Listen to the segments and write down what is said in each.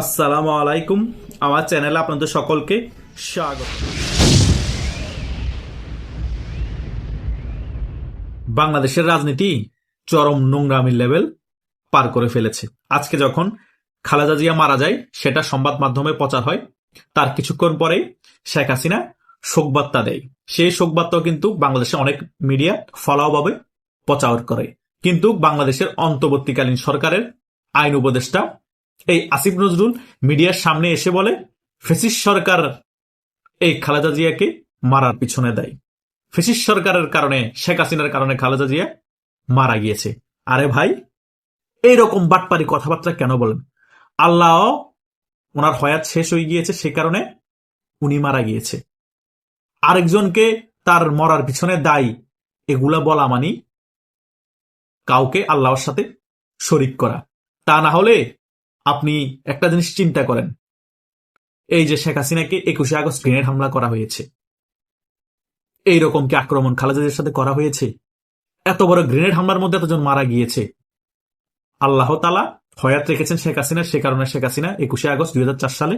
আসসালামু আলাইকুম। আমার চ্যানেলে আপনাদের সকলকে স্বাগত। বাংলাদেশের রাজনীতি চরম নোংরামির লেভেল পার করে ফেলেছে। আজকে যখন খালেদা জিয়া মারা যায়, সেটা সংবাদ মাধ্যমে প্রচার হয়। তার কিছুক্ষণ পরে শেখ হাসিনা শোকবার্তা দেয়। সেই শোকবার্তাও কিন্তু বাংলাদেশে অনেক মিডিয়া ফলাওভাবে প্রচার করে। কিন্তু বাংলাদেশের অন্তর্বর্তীকালীন সরকারের আইন উপদেষ্টা এই আসিফ নজরুল মিডিয়ার সামনে এসে বলে, ফেসিস সরকার এই খালেদা জিয়াকে মারার পিছনে দেয়। ফেসিস সরকারের কারণে, শেখ হাসিনার কারণে খালেদা জিয়া মারা গিয়েছে। আরে ভাই, এইরকম বাটপারি কথাবার্তা কেন বলেন? আল্লাহ ওনার হয়াত শেষ হয়ে গিয়েছে, সে কারণে উনি মারা গিয়েছে। আরেকজনকে তার মরার পিছনে দায়ী, এগুলা বলা মানি কাউকে আল্লাহর সাথে শরিক করা। তা না হলে আপনি একটা জিনিস চিন্তা করেন। এই যে শেখ হাসিনাকে একুশে আগস্ট গ্রেনেড হামলা করা হয়েছে। এইরকম কি আক্রমণ খালেদাদের সাথে করা হয়েছে? এত বড় গ্রেনেড হামলার মধ্যে এতজন মারা গিয়েছে। আল্লাহ তালা হয়াত রেখেছেন শেখ হাসিনা, সে কারণে শেখ হাসিনা একুশে আগস্ট দুই হাজার চার সালে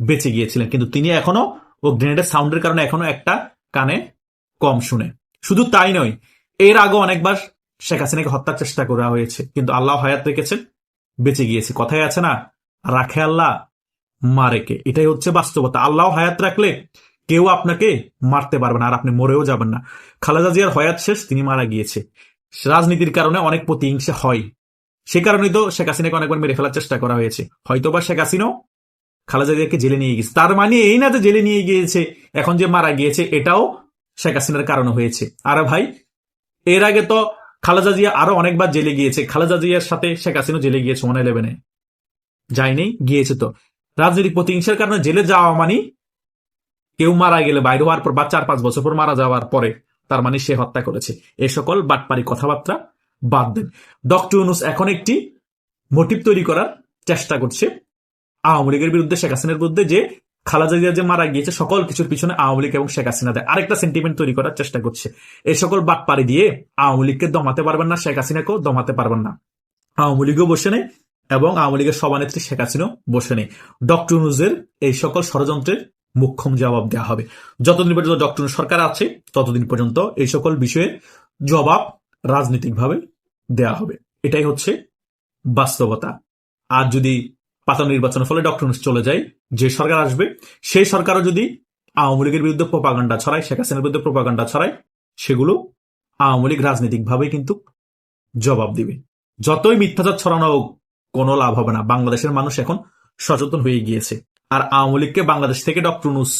বেঁচে গিয়েছিলেন। কিন্তু তিনি এখনও ও গ্রেনেডের সাউন্ডের কারণে এখনও একটা কানে কম শুনে। শুধু তাই নয়, এর আগে অনেকবার শেখ হাসিনাকে হত্যার চেষ্টা করা হয়েছে। কিন্তু আল্লাহ হয়াত রেখেছেন বেঁচে গিয়েছে। কথাই আছে না, রাখে আল্লাহ মারেকে এটাই হচ্ছে বাস্তবতা। আল্লাহ হায়াত রাখলে কেউ আপনাকে মারতে পারবে না, আর আপনি মরেও যাবেন না। খালেদা জিয়ার হয়াত শেষ, তিনি মারা গিয়েছে। রাজনীতির কারণে অনেক প্রতিহিংসা হয়। সে কারণেই তো শেখ হাসিনাকে অনেকবার মেরে ফেলার চেষ্টা করা হয়েছে। হয়তোবা শেখ হাসিনাও খালেদা জিয়াকে জেলে নিয়ে গেছে তার মানে এই না যে জেলে নিয়ে গিয়েছে, এখন যে মারা গিয়েছে, এটাও শেখ হাসিনার কারণে হয়েছে। আর ভাই, এর আগে তো খালেদা জিয়া আরও অনেকবার জেলে গিয়েছে। খালেদা জিয়ার সাথে শেখ হাসিনা জেলে গিয়েছে ওয়ান ইলেভেনে যায়নি, গিয়েছে তো। রাজনৈতিক প্রতিহিংসার কারণে জেলে যাওয়া মানে কেউ মারা গেলে, বাইরে হওয়ার পর বা চার পাঁচ বছর পর মারা যাওয়ার পরে তার মানে সে হত্যা করেছে। এ সকল বাটপারি কথাবার্তা বাদ দেন। ডক্টর ইউনুস এখন একটি মোটিভ তৈরি করার চেষ্টা করছে। আওয়ামী লীগের বিরুদ্ধে, শেখ হাসিনার বিরুদ্ধে যে খালেদা জিয়া যে মারা গিয়েছে, সকল কিছুর পিছনে আওয়ামী লীগ এবং শেখ হাসিনা দেয়। আরেকটা সেন্টিমেন্ট তৈরি করার চেষ্টা করছে। এই সকল বাটপারি দিয়ে আওয়ামী লীগকে দমাতে পারবেন না, শেখ হাসিনাকেও দমাতে পারবেন না। আওয়ামী লীগও বসে নেই এবং আওয়ামী লীগের সভানেত্রী শেখ হাসিনাও বসে নেই। ডক্টর ইউনুসের এই সকল ষড়যন্ত্রের মুখ্যম জবাব দেওয়া হবে। যতদিন পর্যন্ত ডক্টর সরকার আছে, ততদিন পর্যন্ত এই সকল বিষয়ে জবাব রাজনৈতিকভাবে দেওয়া হবে। এটাই হচ্ছে বাস্তবতা। আর যদি পাতা নির্বাচনের ফলে ডক্টর চলে যায়, যে সরকার আসবে, সেই সরকারও যদি আওয়ামী লীগের বিরুদ্ধে প্রপাগান্ডা ছড়ায়, শেখ হাসিনার বিরুদ্ধে প্রপাগান্ডা ছড়ায়, সেগুলো আওয়ামী লীগ রাজনৈতিকভাবে কিন্তু জবাব দিবে। যতই মিথ্যাচার ছড়ানো কোনো লাভ হবে না। বাংলাদেশের মানুষ এখন সচেতন হয়ে গিয়েছে। আর আওয়ামী লীগকে বাংলাদেশ থেকে ডক্টর নুস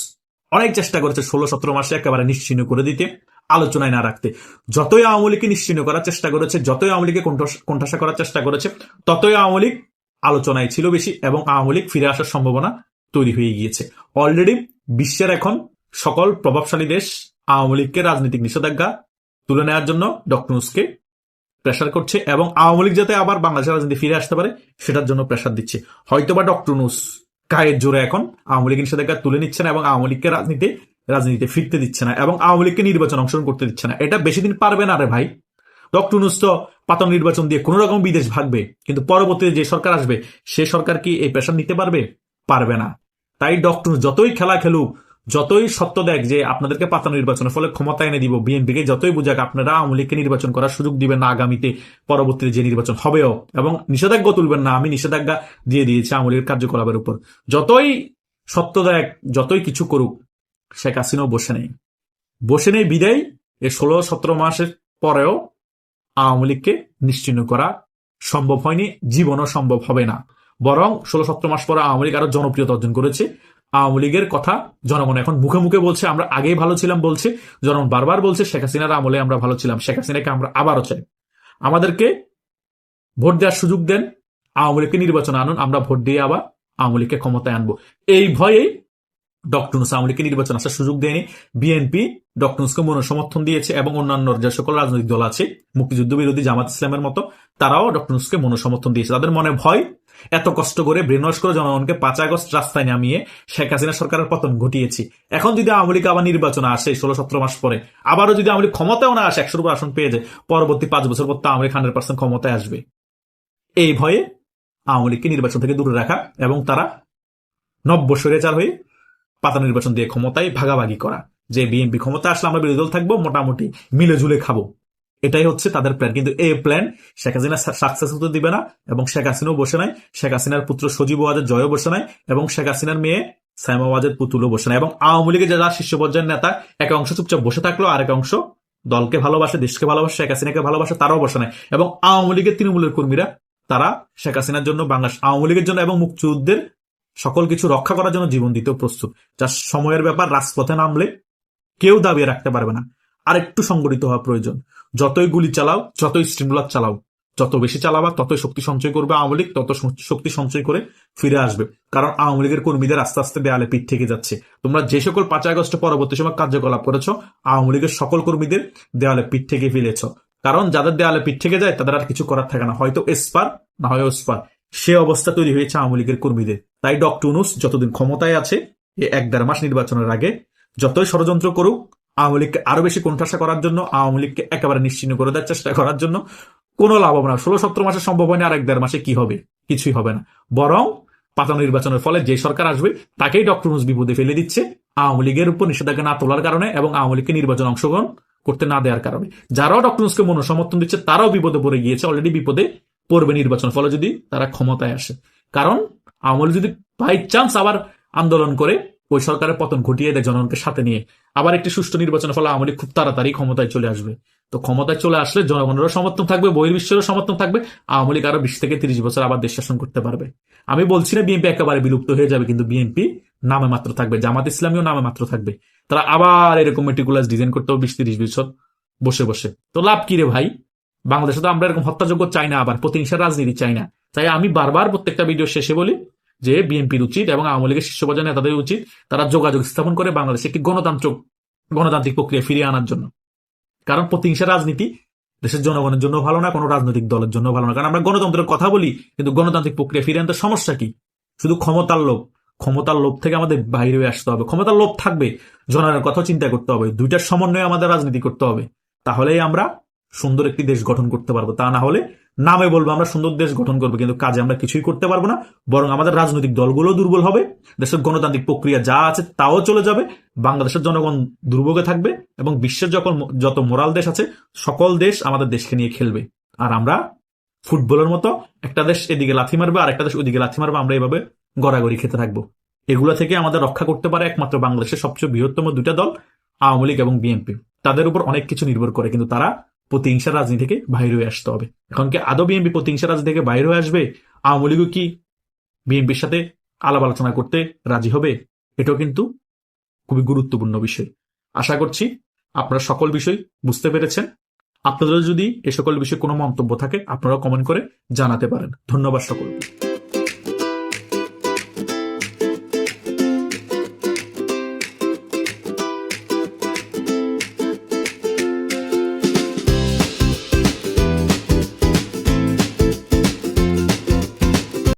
অনেক চেষ্টা করেছে ষোলো সতেরো মাসে একেবারে নিশ্চিহ্ন করে দিতে, আলোচনায় না রাখতে। যতই আওয়ামী লীগকে নিশ্চিহ্ন করার চেষ্টা করেছে, যতই আওয়ামী লীগকে কোণঠাসা করার চেষ্টা করেছে, ততই আওয়ামী লীগ আলোচনায় ছিল বেশি এবং আওয়ামী লীগ ফিরে আসার সম্ভাবনা তৈরি হয়ে গিয়েছে। অলরেডি বিশ্বের এখন সকল প্রভাবশালী দেশ আওয়ামী লীগকে রাজনৈতিক নিষেধাজ্ঞা তুলে নেওয়ার জন্য ডক্টর নুসকে প্রেশার করছে এবং আওয়ামী লীগ যাতে আবার বাংলাদেশের রাজনীতি ফিরে আসতে পারে, সেটার জন্য প্রেশার দিচ্ছে। হয়তোবা ডক্টর নুস গায়ের জোরে এখন আওয়ামী লীগ নিষেধাজ্ঞা তুলে নিচ্ছে না এবং আওয়ামী লীগকে রাজনীতি, রাজনীতিতে ফিরতে দিচ্ছে না এবং আওয়ামী লীগকে নির্বাচন অংশগ্রহণ করতে দিচ্ছে না। এটা বেশি দিন পারবে না রে ভাই। ডক্টর নুস তো পাতন নির্বাচন দিয়ে কোন রকম বিদেশ ভাগবে, কিন্তু পরবর্তীতে যে সরকার আসবে, সে সরকার কি এই প্রেশার নিতে পারবে? পারবে না। তাই ডক্টর যতই খেলা খেলুক, যতই সত্য দেখ যে আপনাদেরকে পাতা নির্বাচনের ফলে ক্ষমতা এনে দিব, বিএনপিকে যতই বুঝাক, আপনারা আওয়ামী লীগকে নির্বাচন করার সুযোগ দিবেন না আগামীতে, পরবর্তীতে যে নির্বাচন হবেও। এবং নিষেধাজ্ঞা তুলবেন না, আমি নিষেধাজ্ঞা দিয়ে দিয়েছি আওয়ামী লীগের কার্যকলাপের উপর। যতই সত্য দেখ, যতই কিছু করুক, শেখ হাসিনাও বসে নেই। বসে নেই বিদায় এই ষোলো সতেরো মাসের পরেও আওয়ামী লীগকে নিশ্চিহ্ন করা সম্ভব হয়নি, জীবনও সম্ভব হবে না। বরং ষোলো সতেরো মাস পরে আওয়ামী লীগ আরও জনপ্রিয়তা অর্জন করেছে। আওয়ামী লীগের কথা জনগণ এখন মুখে মুখে বলছে, আমরা আগেই ভালো ছিলাম বলছে, জনগণ বারবার বলছে, শেখ হাসিনার আমলে আমরা ভালো ছিলাম, শেখ হাসিনাকে আমরা আবারও চাই। আমাদেরকে ভোট দেওয়ার সুযোগ দেন, আওয়ামী লীগকে নির্বাচন আনুন, আমরা ভোট দিয়ে আবার আওয়ামী লীগকে ক্ষমতায় আনব। এই ভয়েই ডক্টর আওয়ামী লীগকে নির্বাচন আসার সুযোগ দেয়নি। বিএনপি ডক্টর নুসকে মনোসমর্থন দিয়েছে এবং অন্যান্য যে সকল রাজনৈতিক দল আছে, মুক্তিযুদ্ধ বিরোধী জামাত ইসলামের মতো, তারাও ডক্টর নুসকে মনোসমর্থন দিয়েছে। তাদের মনে ভয়? এত কষ্ট করে ব্রেনওয়াশ করে জনগণকে পাঁচ আগস্ট রাস্তায় নামিয়ে শেখ হাসিনা সরকারের পতন ঘটিয়েছি। এখন যদি আওয়ামী লীগ আবার নির্বাচন আসে ষোলো সতেরো মাস পরে, আবারও যদি আওয়ামী লীগ ক্ষমতাও না আসে, একশোর আসন পেয়ে যায়, পরবর্তী পাঁচ বছর পর তো আওয়ামী হান্ড্রেড পার্সেন্ট ক্ষমতায় আসবে। এই ভয়ে আওয়ামী লীগকে নির্বাচন থেকে দূরে রাখা এবং তারা নব্য স্বৈরাচার হয়ে পাতা নির্বাচন দিয়ে ক্ষমতায় ভাগাভাগি করা। যে বিএনপি ক্ষমতা আসলে আমরা বিরোধী দল থাকব, মোটামুটি মিলে ঝুলে খাব। এটাই হচ্ছে তাদের প্ল্যান কিন্তু এই প্ল্যান শেখ হাসিনা সাকসেস হতে দিবে না এবং শেখ হাসিনাও বসে নাই, শেখ হাসিনার পুত্র সজীব ওয়াজের জয়ও বসে নাই এবং শেখ হাসিনার মেয়ে সাইমা ওয়াজের পুতুলও বসে নাই। এবং আওয়ামী লীগের যারা শীর্ষ পর্যায়ের নেতা, এক অংশ চুপচাপ বসে থাকল, আরেক অংশ দলকে ভালোবাসে, দেশকে ভালোবাসে, শেখ হাসিনাকে ভালোবাসে, তারাও বসে নাই। এবং আওয়ামী লীগের তৃণমূলের কর্মীরা, তারা শেখ হাসিনার জন্য বাংলাদেশ আওয়ামী লীগের জন্য এবং মুক্তিযুদ্ধের সকল কিছু রক্ষা করার জন্য জীবন দিতেও প্রস্তুত। যা সময়ের ব্যাপার, রাজপথে নামলে কেউ দাবিয়ে রাখতে পারবে না। আর একটু সংগঠিত হওয়া প্রয়োজন। যতই গুলি চালাও, যতই স্টিমুলার চালাও, যত বেশি চালাবা, ততই শক্তি সঞ্চয় করবে আওয়ামী লীগ, তত শক্তি সঞ্চয় করে ফিরে আসবে। কারণ আওয়ামী লীগের কর্মীদের আস্তে আস্তে দেয়ালে পিঠ থেকে যাচ্ছে। তোমরা যে সকল পাঁচ আগস্ট পরবর্তী সময় কার্যকলাপ করেছ, আওয়ামী লীগের সকল কর্মীদের দেওয়ালে পিঠ থেকে ফেলেছ। কারণ যাদের দেওয়ালে পিঠ থেকে যায়, তাদের আর কিছু করার থাকে না। হয়তো এসপার, না হয় ওসপার। সে অবস্থা তৈরি হয়েছে আওয়ামী লীগের কর্মীদের। তাই ডক্টর যতদিন ক্ষমতায় আছে এই এক দেড় মাস নির্বাচনের আগে যতই ষড়যন্ত্র করুক, আওয়ামী লীগকে আরও বেশি কোণঠাসা করার জন্য, আওয়ামী লীগকে একেবারে নিশ্চিন্ন করে দেওয়ার চেষ্টা করার জন্য কোনো লাভ হবে না। ষোলো সতেরো মাসে সম্ভব হয় না আর এক দেড় মাসে কি হবে? কিছুই হবে না। বরং পাতা নির্বাচনের ফলে যে সরকার আসবে, তাকেই ডক্টর ইউনুস বিপদে ফেলে দিচ্ছে আওয়ামী লীগের উপর নিষেধাজ্ঞা না তোলার কারণে এবং আওয়ামী লীগকে নির্বাচন অংশগ্রহণ করতে না দেওয়ার কারণে। যারাও ডক্টর মনোসমর্থন দিচ্ছে, তারাও বিপদে পড়ে গিয়েছে অলরেডি বিপদে পড়বে নির্বাচন ফলে যদি তারা ক্ষমতায় আসে। কারণ আওয়ামী যদি বাই চান্স আবার আন্দোলন করে, ওই সরকারের পতন ঘটিয়ে দেয় জনগণকে সাথে নিয়ে। আবার একটি সুষ্ঠু নির্বাচনের ফলে আওয়ামী খুব তাড়াতাড়ি ক্ষমতায় চলে আসবে। তো ক্ষমতায় চলে আসলে জনগণেরও সমর্থন থাকবে, বহির্বিশ্বেরও সমর্থন থাকবে। আওয়ামী লীগ আরও বিশ থেকে তিরিশ বছর আবার দেশ শাসন করতে পারবে। আমি বলছি না বিএনপি একেবারে বিলুপ্ত হয়ে যাবে, কিন্তু বিএনপি নামে মাত্র থাকবে, জামাত ইসলামীও নামে মাত্র থাকবে। তারা আবার এরকম মেটিকুলাস ডিজাইন করতে হবে বিশ তিরিশ বছর বসে বসে। তো লাভ কি রে ভাই? বাংলাদেশে তো আমরা এরকম হত্যাযোগ্য চাই না আবার, প্রতিহিংসার রাজনীতি চাই না। তাই আমি বারবার প্রত্যেকটা ভিডিও শেষে বলি যে বিএনপির উচিত এবং আওয়ামী লীগের শীর্ষ পর্যায়ের নেতাদের উচিত তারা যোগাযোগ স্থাপন করে বাংলাদেশে একটি গণতান্ত্রিক গণতান্ত্রিক প্রক্রিয়া ফিরিয়ে আনার জন্য। কারণ প্রতিহিংসা রাজনীতি দেশের জনগণের জন্য ভালো না, কোনো রাজনৈতিক দলের জন্য ভালো না। কারণ আমরা গণতন্ত্রের কথা বলি, কিন্তু গণতান্ত্রিক প্রক্রিয়া ফিরিয়ে আনতে সমস্যা কি? শুধু ক্ষমতার লোভ। ক্ষমতার লোভ থেকে আমাদের বাইরে হয়ে আসতে হবে। ক্ষমতার লোভ থাকবে, জনগণের কথা চিন্তা করতে হবে। দুইটার সমন্বয়ে আমাদের রাজনীতি করতে হবে। তাহলেই আমরা সুন্দর একটি দেশ গঠন করতে পারব। তা না হলে নামে বলব আমরা সুন্দর দেশ গঠন করব, কিন্তু কাজে আমরা কিছুই করতে পারব না, বরং আমাদের রাজনৈতিক দলগুলো দুর্বল হবে, দেশের গণতান্ত্রিক প্রক্রিয়া যা আছে তাও চলে যাবে, বাংলাদেশের জনগণ দুর্ভোগে থাকবে, এবং বিশ্বের যখন যত মোরাল দেশ আছে, সকল দেশ আমাদের দেশকে নিয়ে খেলবে। আর আমরা ফুটবলের মতো একটা দেশ এদিকে লাথি মারবে আর একটা দেশ ওইদিকে লাথি মারবে, আমরা এভাবে গড়াগড়ি খেতে থাকব। এগুলো থেকে আমাদের রক্ষা করতে পারে একমাত্র বাংলাদেশের সবচেয়ে বৃহত্তম দুইটা দল, আওয়ামী লীগ এবং বিএনপি। তাদের উপর অনেক কিছু নির্ভর করে, কিন্তু তারা প্রতিহিংসার রাজনীতি থেকে বাইরে হয়ে আসতে হবে। এখন কি আদৌ বিএনপি প্রতিহিংসার রাজনীতি থেকে বাইরে হয়ে আসবে? আওয়ামী লীগও কি বিএনপির সাথে আলাপ আলোচনা করতে রাজি হবে? এটাও কিন্তু খুবই গুরুত্বপূর্ণ বিষয়। আশা করছি আপনারা সকল বিষয় বুঝতে পেরেছেন। আপনাদের যদি এ সকল বিষয়ে কোনো মন্তব্য থাকে আপনারা কমেন্ট করে জানাতে পারেন। ধন্যবাদ সকলকে।